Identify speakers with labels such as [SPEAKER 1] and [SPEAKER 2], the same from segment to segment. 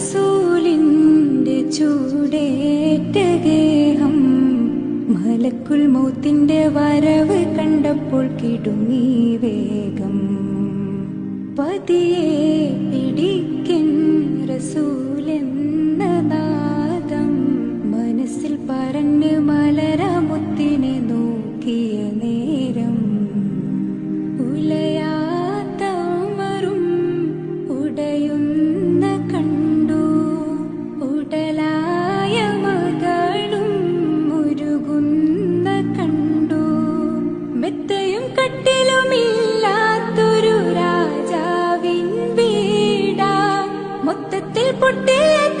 [SPEAKER 1] റസൂലിന്റെ ചൂടേറ്റ ഗേഹം മലക്കുൽ മൂത്തിന്റെ വരവ് കണ്ടപ്പോൾ കിടുങ്ങി വേഗം പതിയെ പിടിക്കൻ റസൂലെന്ന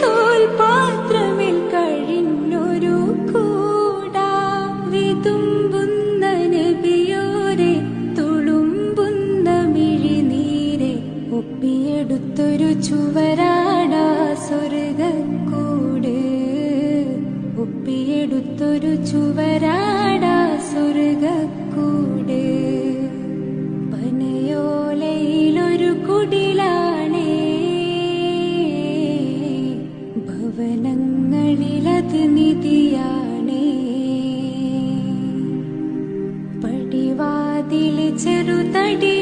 [SPEAKER 1] തോൽപാത്രമിൽ കഴിഞ്ഞൊരു കൂട. നബിയോരെ തുളുമ്പുന്ന ഒപ്പിയെടുത്തൊരു ചുവരാ తిలిచెరు తడి